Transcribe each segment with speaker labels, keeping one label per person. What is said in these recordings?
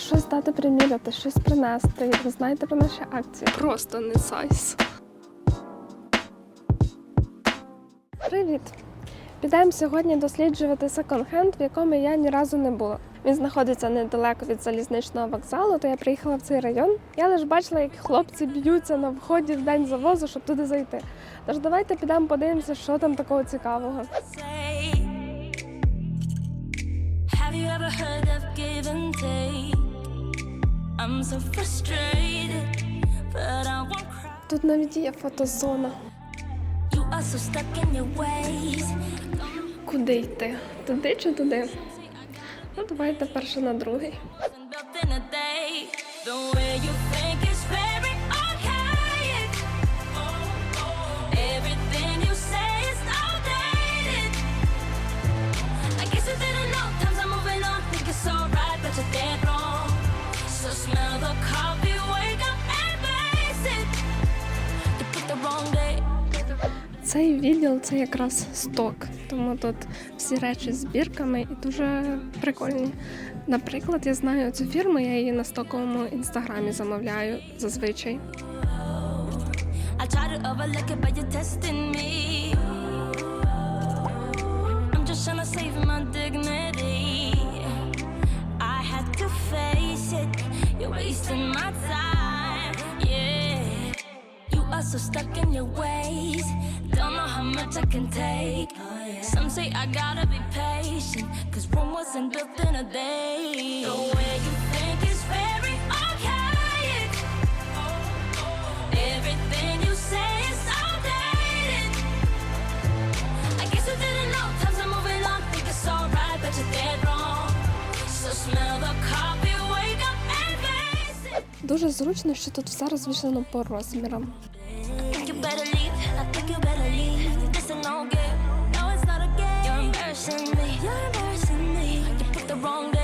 Speaker 1: щось дати приміряти, щось принести. Ви знаєте про наші акції? Просто не сайз. Привіт! Підемо сьогодні досліджувати секонд-хенд, в якому я ні разу не була. Він знаходиться недалеко від залізничного вокзалу, то я приїхала в цей район. Я лише бачила, як хлопці б'ються на вході в день завозу, щоб туди зайти. Тож давайте підемо подивимося, що там такого цікавого.
Speaker 2: Have you ever heard of give and take?
Speaker 1: Тут навіть є фотозона. Куди йти? Туди чи туди? Ну, давайте перше на другий. Цей відділ це якраз сток, тому тут всі речі з збірками і дуже прикольні. Наприклад, я знаю цю фірму, я її на стоковому інстаграмі замовляю зазвичай.
Speaker 2: So stuck in your ways. How much I can take. Some say I gotta be patient. Cause Rome wasn't built in a day. The way you think is very archaic. Everything you say is outdated. I guess you didn't know. Times are moving on. Think it's alright, but you're dead wrong. So smell the coffee, wake up and face it.
Speaker 1: Дуже зручно, що тут все розвішено по розмірам.
Speaker 2: You're embarrassing me. You the wrong.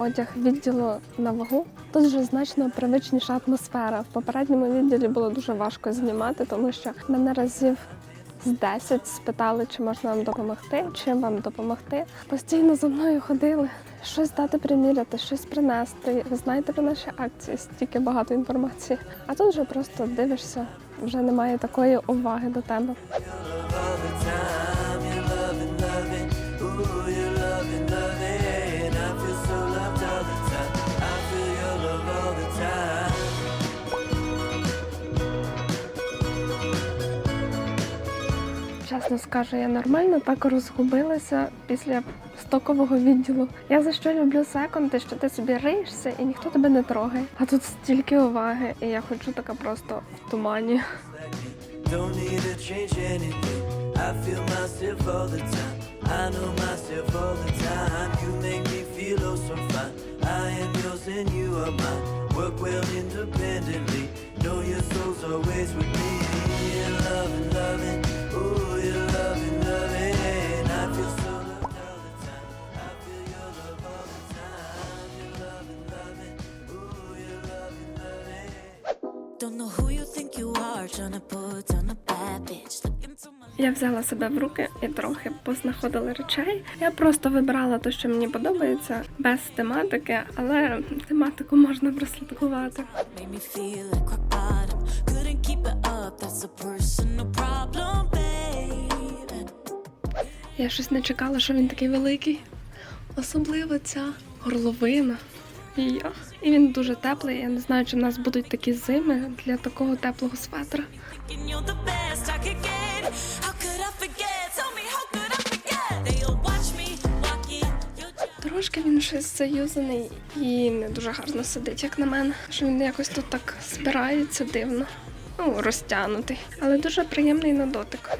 Speaker 1: Одяг відділу на вагу. Тут вже значно привичніша атмосфера. В попередньому відділі було дуже важко знімати, тому що мене разів з 10 спитали, чи можна вам допомогти, чим вам допомогти. Постійно за мною ходили. Щось дати приміряти, щось принести. Ви знаєте про наші акції, стільки багато інформації. А тут вже просто дивишся, вже немає такої уваги до тебе. Чесно скажу, я нормально так розгубилася після стокового відділу. Я за що люблю секонди, що ти собі риєшся і ніхто тебе не трогає. А тут стільки уваги, і я ходжу така просто в тумані.
Speaker 3: Oh. Work well independently. Know your soul's always with me.
Speaker 1: Я взяла себе в руки і трохи познаходила речей. Я просто вибрала те, що мені подобається, без тематики, але тематику можна прослідкувати. Я щось не чекала, що він такий великий. Особливо ця горловина. І, і він дуже теплий. Я не знаю, чи в нас будуть такі зими для такого теплого светра. Трошки він щось заюзаний і не дуже гарно сидить, як на мене. Що він якось тут так збирається дивно. Ну, розтягнутий. Але дуже приємний на дотик.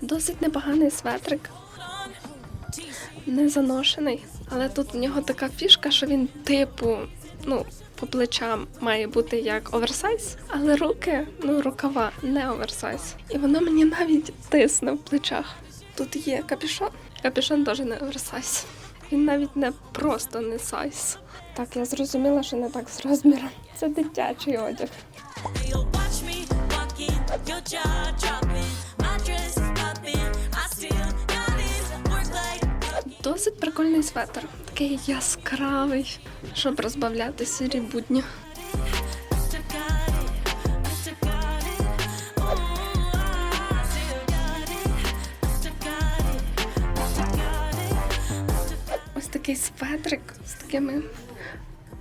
Speaker 1: Досить непоганий светрик. Не заношений, але тут в нього така фішка, що він типу, ну, по плечам має бути як оверсайз, але руки, ну, рукава не оверсайз. І воно мені навіть тисне в плечах. Тут є капюшон. Капюшон теж не оверсайз. Він навіть не просто не сайз. Так, я зрозуміла, що не так з розміром. Це дитячий одяг. Досить прикольний светр. Такий яскравий, щоб розбавляти сірі будні. Ось такий светрик з такими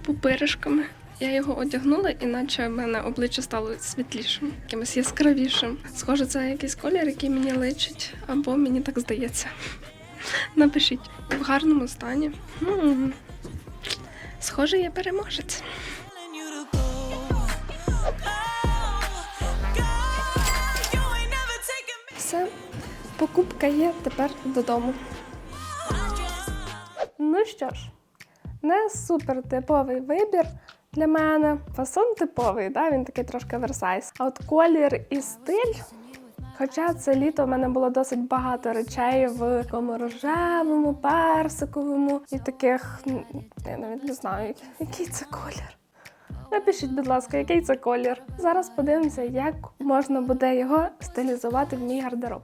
Speaker 1: пупиришками. Я його одягнула, іначе в мене обличчя стало світлішим, якимось яскравішим. Схоже, це якийсь колір, який мені личить, або мені так здається. Напишіть в гарному стані. Схоже, я переможець. Все, покупка є тепер додому. Ну що ж, не супер типовий вибір для мене. Фасон типовий, да? він такий трошки версайз. А от колір і стиль. Хоча це літо в мене було досить багато речей в такому рожевому, персиковому і таких, я навіть не знаю, який це колір. Напишіть, будь ласка, який це колір. Зараз подивимося, як можна буде його стилізувати в мій гардероб.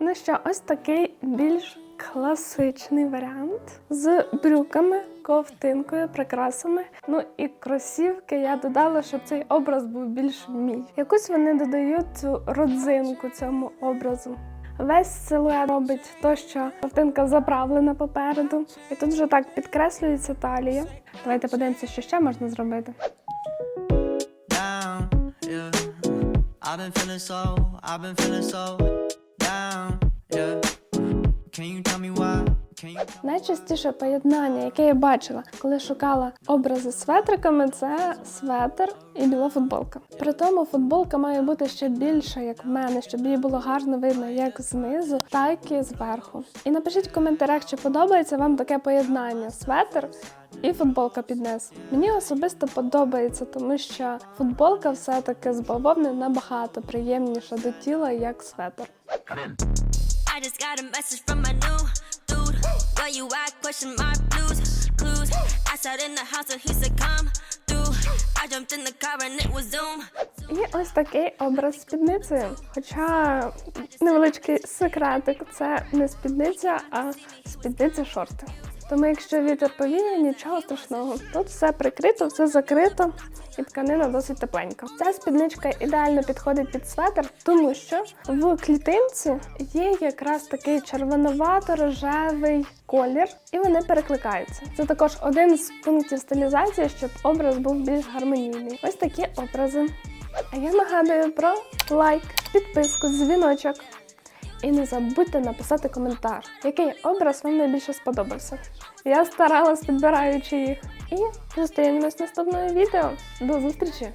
Speaker 1: Ну що, ось такий більш класичний варіант з брюками, ковтинкою, прикрасами. Ну і кросівки я додала, щоб цей образ був більш мій. Якусь вони додають цю родзинку цьому образу. Весь силует робить то, що ковтинка заправлена попереду, і тут вже так підкреслюється талія. Давайте подивимося, що ще можна зробити.
Speaker 4: down, yeah. I've been feeling so, I've been feeling so down, yeah.
Speaker 1: Найчастіше поєднання, яке я бачила, коли шукала образи з светриками, це светр і біла футболка. При тому футболка має бути ще більша, як в мене, щоб її було гарно видно як знизу, так і зверху. І напишіть в коментарях, чи подобається вам таке поєднання светр і футболка під низ. Мені особисто подобається, тому що футболка все-таки з бавовни набагато приємніша до тіла, як светр.
Speaker 2: I just got a message from my new you at? Question my blues, clues. I sat in the house and he said, Come through. I jumped in the car and it was Zoom.
Speaker 1: І ось такий образ спідниці. Хоча невеличкий секретик, це не спідниця, а спідниця шорти. Тому якщо вітер повіє, нічого страшного. Тут все прикрито, все закрито, і тканина досить тепленька. Ця спідничка ідеально підходить під светр, тому що в клітинці є якраз такий червонувато-рожевий колір, і вони перекликаються. Це також один з пунктів стилізації, щоб образ був більш гармонійний. Ось такі образи. А я нагадую про лайк, підписку, дзвіночок. І не забудьте написати коментар, який образ вам найбільше сподобався. Я старалась підбираючи їх. І зустрінемось в наступному відео. До зустрічі!